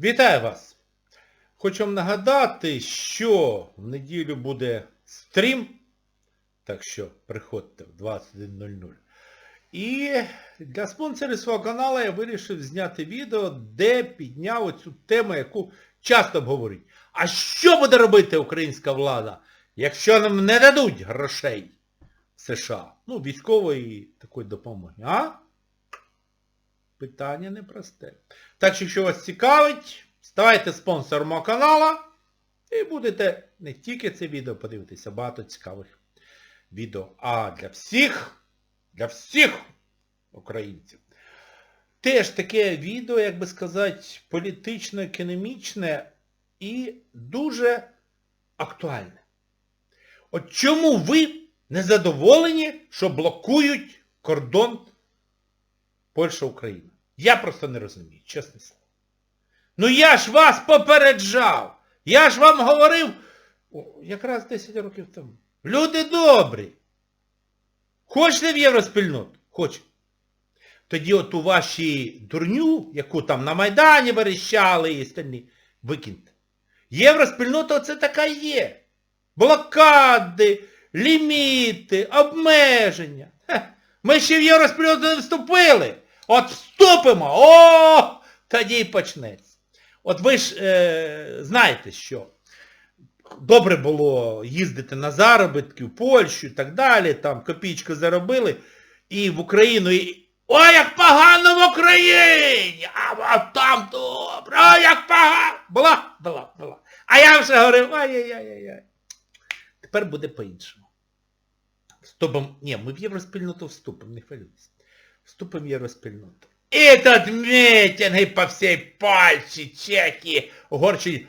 Вітаю вас! Хочу вам нагадати, що в неділю буде стрім, так що приходьте в 21.00. І для спонсорів свого каналу я вирішив зняти відео, де підняв оцю тему, яку часто обговорюють. А що буде робити українська влада, якщо нам не дадуть грошей в США? Ну, військової такої допомоги. А? Питання непросте. Так що, якщо вас цікавить, ставайте спонсором мого каналу і будете не тільки це відео подивитися, багато цікавих відео, а для всіх, для всіх українців. Теж таке відео, як би сказати, політично-економічне і дуже актуальне. От чому ви не задоволені, що блокують кордон Польща-Україна? Я просто не розумію, чесне слово. Ну я ж вас попереджав! Я ж вам говорив о, якраз 10 років тому. Люди добрі! Хочете в євроспільноту? Хочете. Тоді от у вашій дурню, яку там на Майдані верещали і остальні, викиньте. Євроспільнота оце така є. Блокади, ліміти, обмеження. Ми ще в євроспільноту не вступили. От вступимо! О! Тоді й почнеться. От ви ж е, знаєте, що добре було їздити на заробітки в Польщу і так далі, там копійку заробили, і в Україну, і Ой, як погано в Україні! А, там добре, ой, як погано! Була, була, була. А я вже говорив, ай-яй-яй-яй. Тепер буде по-іншому. Вступимо, ні, ми в євроспільноту вступимо, не хвилюйтесь. Вступимо в євроспільноту. І тут мітинги по всій Польщі, Чехії, Угорщині.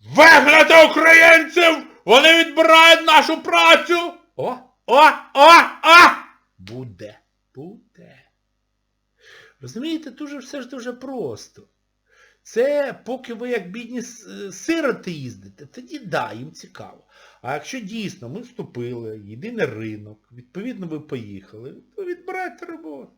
Вигнати українців! Вони відбирають нашу працю! О, о, о, о! Буде, буде. Розумієте, дуже все ж дуже просто. Це поки ви як бідні сироти їздите, тоді да, їм цікаво. А якщо дійсно ми вступили, єдиний ринок, відповідно ви поїхали, то відбирайте роботу.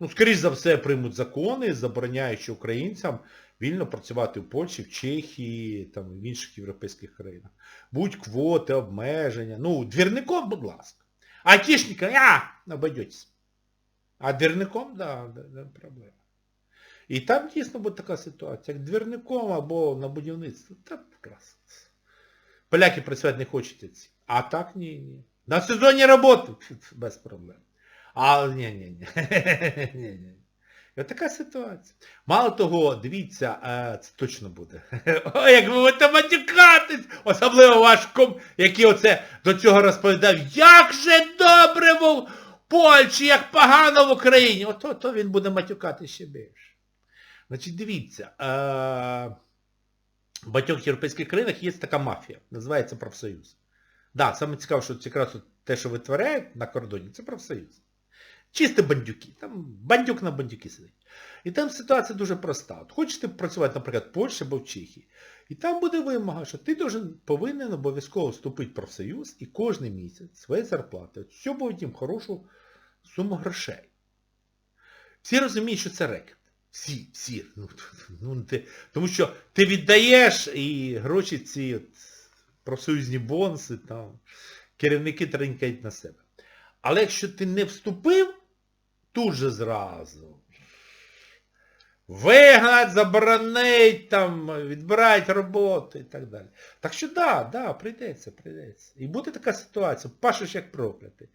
Ну, скоріш за все, приймуть закони, забороняючи українцям вільно працювати в Польщі, в Чехії, там, в інших європейських країнах. Будь квоти, обмеження. Ну, двірником, будь ласка. Айтішникам, а, обойдетесь. А двірником, да, да, проблема. І там дійсно буде така ситуація, як двірником або на будівництві. Та прекрасно. Поляки працювати не хочуть. А так ні, ні. На сезоні роботи без проблем. А ні, ні, ні. ні, ні. І от така ситуація. Мало того, дивіться, е, це точно буде. Ой, як ви будете матюкатись! Особливо ваш ком, який оце до цього розповідав, як же добре в Польщі, як погано в Україні. Ото то він буде матюкати ще більше. Значить, дивіться, е, в багатьох європейських країнах є така мафія, називається профсоюз. Так, да, саме цікаво, що якраз те, що витворяють на кордоні, це профсоюз. Чисті бандюки. Там бандюк на бандюки сидить. І там ситуація дуже проста. От хочете працювати, наприклад, в Польщі або в Чехії. І там буде вимога, що ти повинен обов'язково вступити в профсоюз і кожен місяць своєї зарплати, от що їм хорошу суму грошей. Всі розуміють, що це рекет. Всі, всі. Ну, ну, ти, тому що ти віддаєш і гроші ці от, профсоюзні бонуси, там, керівники тринькають на себе. Але якщо ти не вступив, тут же зразу. Вигнать, заборонить, там, відбирають роботу і так далі. Так що да, да, прийдеться, прийдеться. І буде така ситуація, пашеш як проклятий.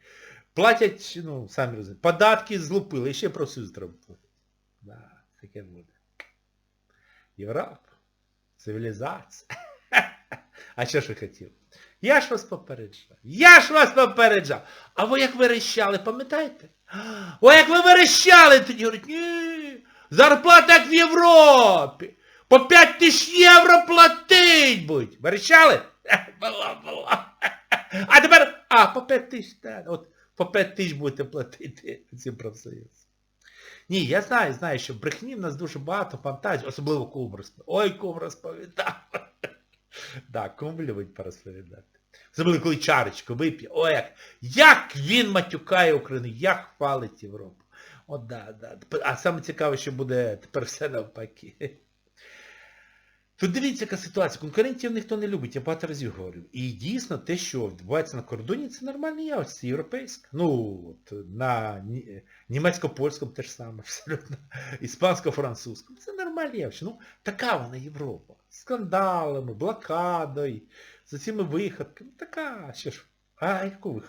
Платять, ну, самі розумієте, податки злупили, і ще профсоюз треба платити. Да, таке буде. Європа, цивілізація. А що ж ви хотіли? Я ж вас попереджав. Я ж вас попереджав. А ви як верещали, пам'ятаєте? О, як ви верещали, тоді говорять, ні, зарплата як в Європі. По 5 тисяч євро платить будь. Верещали? Була, була. А тепер, а, по 5 тисяч, так, от по 5 тисяч будете платити ці профсоюз. Ні, я знаю, знаю, що брехні в нас дуже багато фантазій, особливо кум розповідає. Ой, кум розповідав. Так, кум любить порозповідати. Особливо, коли чарочку вип'є. Ой, як, як він матюкає Україну, як хвалить Європу. О, да, да. А саме цікаве, що буде тепер все навпаки. Тут дивіться, яка ситуація. Конкурентів ніхто не любить, я багато разів говорю. І дійсно те, що відбувається на кордоні, це нормальне явище, це європейське. Ну, от, на німецько-польському теж саме, абсолютно. Іспансько-французькому. Це нормальне явище. Ну, така вона Європа. Скандалами, блокадою, з цими виходками. Така, що ж. А яку ви?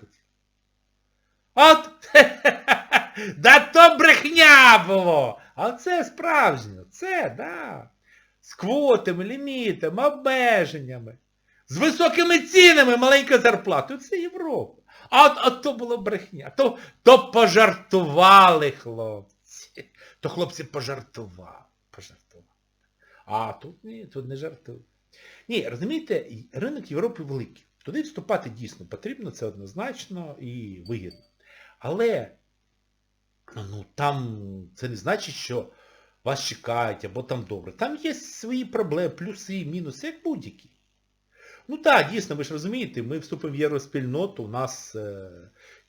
От! да то брехня було! А це справжнє. Це, да. З квотами, лімітами, обмеженнями. З високими цінами, маленька зарплата. Це Європа. А от, от то було брехня. То, то пожартували хлопці. То хлопці пожартували. Пожартували. А тут ні, тут не жартують. Ні, розумієте, ринок Європи великий. Туди вступати дійсно потрібно, це однозначно і вигідно. Але ну, там це не значить, що вас чекають або там добре. Там є свої проблеми, плюси, мінуси, як будь-які. Ну так, дійсно, ви ж розумієте, ми вступимо в євроспільноту, у нас е,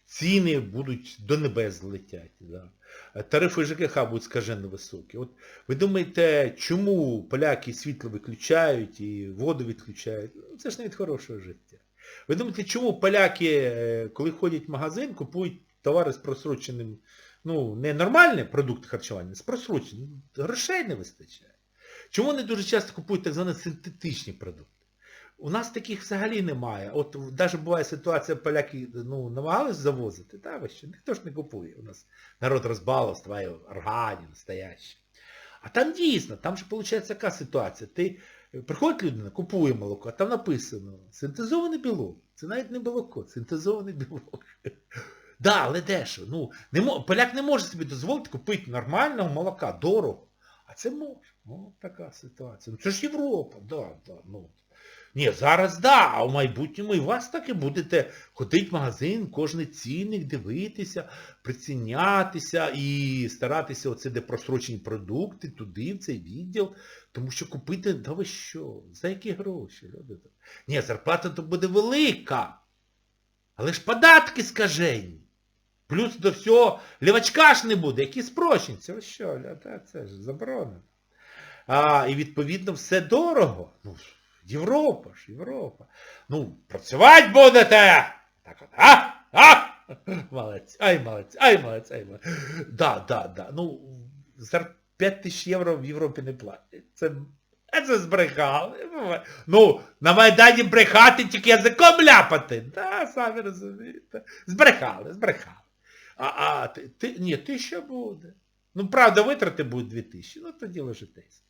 ціни будуть до небес злетять. Да. Е, Тарифи ЖКХ будуть скажено високі. От ви думаєте, чому поляки світло виключають і воду відключають? Ну, Це ж не від хорошого життя. Ви думаєте, чому поляки, е, коли ходять в магазин, купують товари з просроченим, ну, не нормальні продукти харчування, з просроченим, грошей не вистачає. Чому вони дуже часто купують так звані синтетичні продукти? У нас таких взагалі немає. От навіть буває ситуація, поляки ну, намагались завозити, та ви що, ніхто ж не купує. У нас народ розбалував, органі, настоящі. А там дійсно, там же виходить яка ситуація. Ти приходить людина, купує молоко, а там написано синтезоване білок. Це навіть не молоко, синтезоване білок. Да, але дешево. Ну, не мо... Поляк не може собі дозволити купити нормального молока, дорого. А це може. Ну, така ситуація. Ну це ж Європа, да, да, ну. Ні, зараз да, а в майбутньому і вас так і будете ходити в магазин, кожний цінник, дивитися, прицінятися і старатися оце, де просрочені продукти, туди, в цей відділ. Тому що купити, да ви що, за які гроші? Ні, зарплата то буде велика. Але ж податки скажені. Плюс до всього лівачка ж не буде, які спрощенці. Ось що, це ж заборонено. А, і відповідно все дорого. Ну, Європа ж, Європа. Ну, працювати будете! Так от, а? А? Молодець, ай молодець, ай молодець, ай молодець. Да, да, да. Ну, за 5 тисяч євро в Європі не платять. Це, це збрехали. Ну, на Майдані брехати, тільки язиком ляпати. Да, самі розумієте. Збрехали, збрехали. А, а ти, ти, ні, тисяча буде. Ну, правда, витрати будуть 2000, ну тоді лежитесь.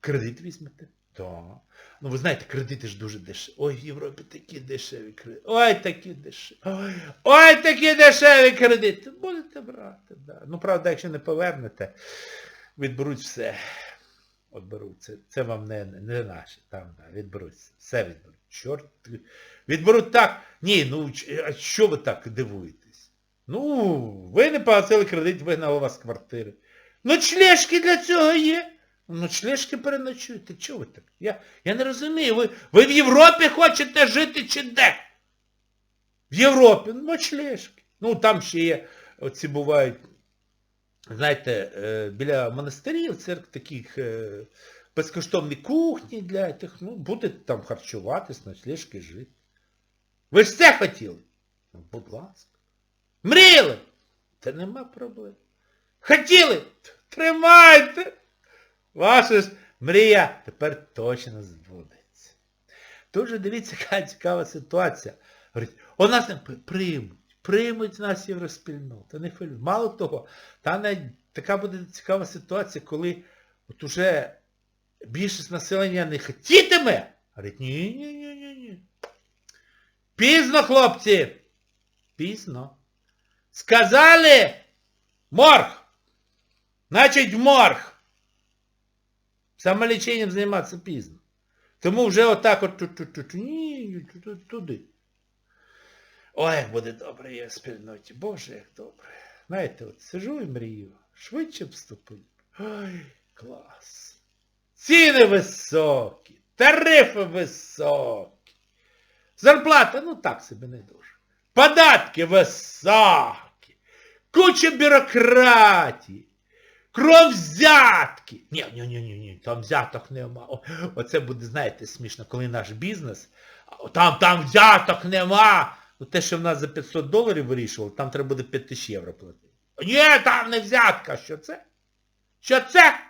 Кредит візьмете? Так. Ну ви знаєте, кредити ж дуже дешеві. Ой, в Європі такі дешеві кредити. Ой, такі дешеві. Ой, такі дешеві кредити. Будете брати, да. Ну, правда, якщо не повернете, відберуть все. От беруть. Це, це вам не, не наше. Там, да, відберуть. Все відберуть. Чорт. Відберуть так. Ні, ну а що ви так дивуєтесь? Ну, ви не погасили кредит, вигнали вас з квартири. Ну, члешки для цього є. Ну, члешки переночуйте. Чого ви так? Я я не розумію. Ви ви в Європі хочете жити чи де? В Європі. Ну, члешки. Ну, там ще є, оці бувають, знаєте, біля монастирів, церкв таких безкоштовні кухні для тих, ну, будете там харчуватись, ночлежки жити. Ви ж це хотіли? Ну, будь ласка. Мріяли? Та нема проблем. Хотіли? Тримайте! Ваша ж мрія тепер точно збудеться. Тут же дивіться, яка цікава ситуація. Говорить, у нас не приймуть, приймуть нас євроспільноту. Не хвилюй. Мало того, та така буде цікава ситуація, коли от уже більшість населення не хотітиме. Говорить, ні, ні, ні, ні, ні. Пізно, хлопці. Пізно. Сказали морг. Значить, морг. Самоліченням займатися пізно. Тому вже отак от туди. Ой, як буде добре я в спільноті. Боже, як добре. Знаєте, от сижу і мрію. Швидше вступити. Ой, клас. Ціни високі, тарифи високі. Зарплата, ну так собі не дуже. Податки високі. Куча бюрократії, кров взятки. Ні, ні, ні, ні, там взяток нема. О, Оце буде, знаєте, смішно, коли наш бізнес, там, там взяток нема. Ну те, що в нас за 500 доларів вирішували, там треба буде 5000 євро платити. Ні, там не взятка. Що це? Що це?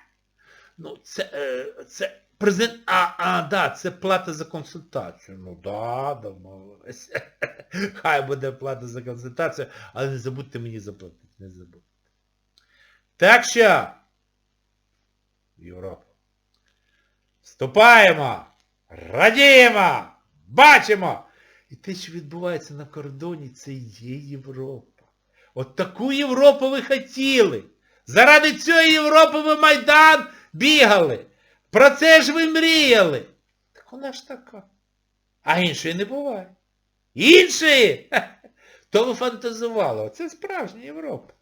Ну, це, е, це презент... А, а, да, це плата за консультацію. Ну да, домовились. Хай буде плата за консультацію, але не забудьте мені заплатити. Не забудьте. Так що, Європа. Вступаємо, радіємо, бачимо. І те, що відбувається на кордоні, це є Європа. От таку Європу ви хотіли. Заради цієї Європи ви Майдан бігали. Про це ж ви мріяли. Так вона ж така. А іншої не буває. Іншої? То ви фантазували. Оце справжня Європа.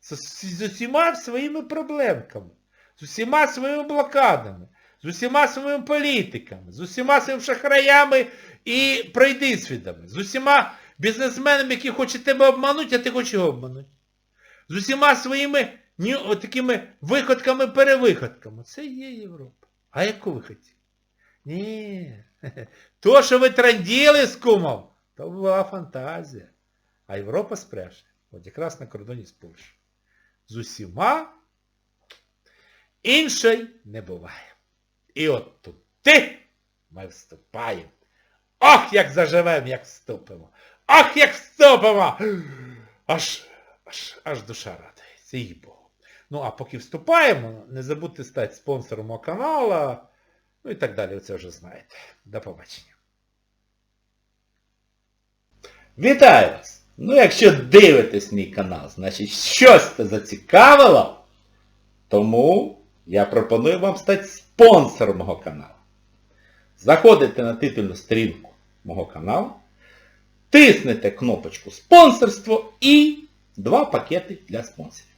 З усіма своїми проблемками. З усіма своїми блокадами. З усіма своїми політиками. З усіма своїми шахраями і пройдисвідами. З усіма бізнесменами, які хочуть тебе обманути, а ти хочеш його обманути. З усіма своїми ні, такими виходками-перевиходками. Це є Європа. А яку ви хотіли? Ні. То, що ви транділи з кумом, то була фантазія. А Європа справжня. От якраз на кордоні з Польщею. З усіма іншої не буває. І от тут ти ми вступаємо. Ох, як заживемо, як вступимо. Ох, як вступимо! Аж, аж, аж душа радується, їй Богу. Ну, а поки вступаємо, не забудьте стати спонсором мого каналу, ну і так далі, ви це вже знаєте. До побачення. Вітаю вас! Ну, якщо дивитесь мій канал, значить щось це зацікавило, тому я пропоную вам стати спонсором мого каналу. Заходите на титульну сторінку мого каналу, тиснете кнопочку спонсорство і два пакети для спонсорів.